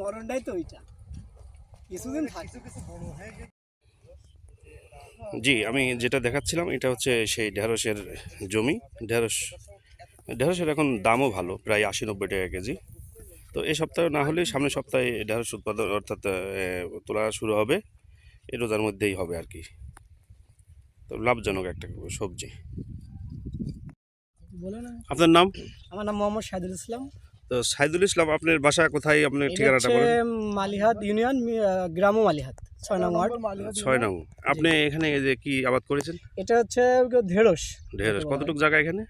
কারণটাই তো ওইটা। কিছুদিন থাকে জি আমি যেটা দেখাচ্ছিলাম এটা হচ্ছে সেই ঢেঁড়সের জমি। ঢেঁড়স ঢেঁড়সের এখন দামও ভালো প্রায় আশি নব্বই টাকা কেজি। তো এই সপ্তাহে না হলে সামনের সপ্তাহে ঢেঁড়স উৎপাদন অর্থাৎ তোলা শুরু হবে। এই রোজার মধ্যেই হবে আর কি। তো লাভজনক একটা সবজি। বলে না। আপনার নাম? আমার নাম মোহাম্মদ শাহিদুল ইসলাম। তো সাইদুল ইসলাম আপনার বাসা কোথায়? আপনি ঠিকানাটা বলেন। মালিহাত ইউনিয়ন গ্রাম মালিহাত ছয় নং ওয়ার্ড। ছয় নং আপনি এখানে যে কি আবাদ করেছেন? এটা হচ্ছে ঢেঁড়স। ঢেঁড়স। কতটুকু জায়গা এখানে?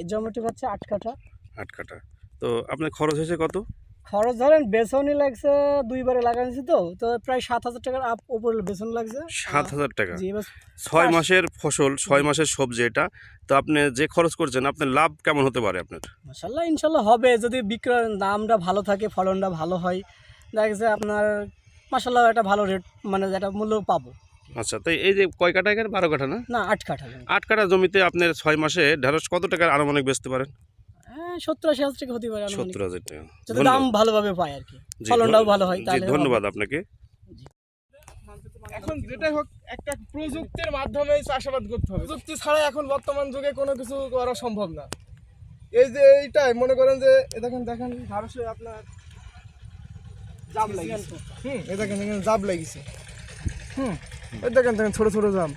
এর জমিটি হচ্ছে আট কাঠা। আট কাটা তো আপনার খরচ হয়েছে কত? খরচ ধরেন বেসনই লাগছে দুইবারে লাগাইছি তো তো প্রায় সাত হাজার টাকার আপ উপরে বেসন লাগছে। সাত হাজার টাকা। ছয় মাসের ফসল ছয় মাসের সবজি এটা। তো আপনি যে খরচ করছেন আপনার লাভ কেমন হতে পারে আপনার? মাসাল্লাহ ইনশাল্লাহ হবে। যদি বিক্রয় দামটা ভালো থাকে ফলনটা ভালো হয় দেখা গেছে আপনার মাসাল্লাহ একটা ভালো রেট মানে যেটা মূল্য পাবো। আচ্ছা তো এই যে কয় কাটা এখানে? বারো কাঠা না? না আট কাঠা। আট কাঠা জমিতে আপনার ছয় মাসে ঢেঁড়স কত টাকার আনুমানিক বেচতে পারেন? সত্তর আশি হাজার টাকা হতে পারে সত্তর হাজার টাকা। যদি দাম ভালোভাবে পায় আর কি। ফলনটাও ভালো হয় তাহলে ধন্যবাদ আপনাকে। এখন যেটাই হোক একটা প্রযুক্তির মাধ্যমে চাষাবাদ করতে হবে। প্রযুক্তি ছাড়া এখন বর্তমান যুগে কোনো কিছু করা সম্ভব না। এই যে এইটাই মনে করেন যে দেখেন দেখেন ঢাড়সে আপনার জাম লাগিয়েছে। হুম এ দেখেন দেখেন জাব লাগিয়েছে। হুম এই দেখেন দেখেন ছোট ছোট জাম।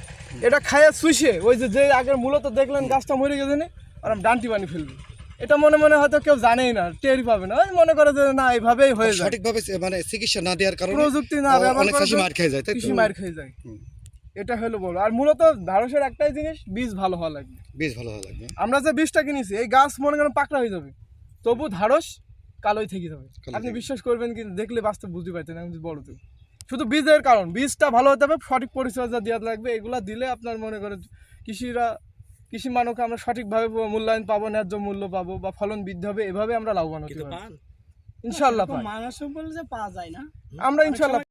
এটা খাইয়া শুষে ওই যে যে আগের মূলত দেখলেন গাছটা মরে গেছে না আর আমি ডান্টি বানিয়ে ফেলবি। এটা মনে মনে হয়তো কেউ জানেই না টেরই পাবে না। ওই মনে করে যে না এইভাবেই হয়ে যায়। সঠিকভাবে মানে চিকিৎসা না দেওয়ার কারণে প্রযুক্তি না অনেক চাষি মার খেয়ে যায়? কৃষি মার খেয়ে যায়। এটা হলো বলো আর মূলত ঢাড়সের একটাই জিনিস বীজ ভালো হওয়া লাগবে। বেশ ভালো ভালো লাগবে। আমরা যে বীজটা কিনেছি এই গাছ মনে করেন পাকড়া হয়ে যাবে। তবু ঢাড়স কালোই থেকে যাবে। আপনি বিশ্বাস করবেন কি দেখলে বাস্তব বুঝতে পারতেন আমি বড় তো। শুধু বীজের কারণ বীজটা ভালো হতে হবে সঠিক পরিচর্যা দেওয়া লাগবে। এগুলা দিলে আপনার মনে করেন কৃষিরা কৃষি মানকে আমরা সঠিকভাবে মূল্যায়ন পাবো ন্যায্য মূল্য পাবো বা ফলন বৃদ্ধি হবে এভাবে আমরা লাভবান হতে পারব। ইনশাল্লাহ মানুষ বলে যে পাওয়া যায় না। আমরা ইনশাল্লাহ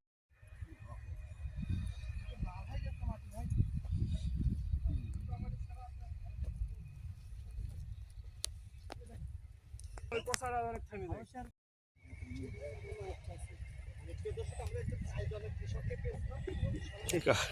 ঠিক আছে।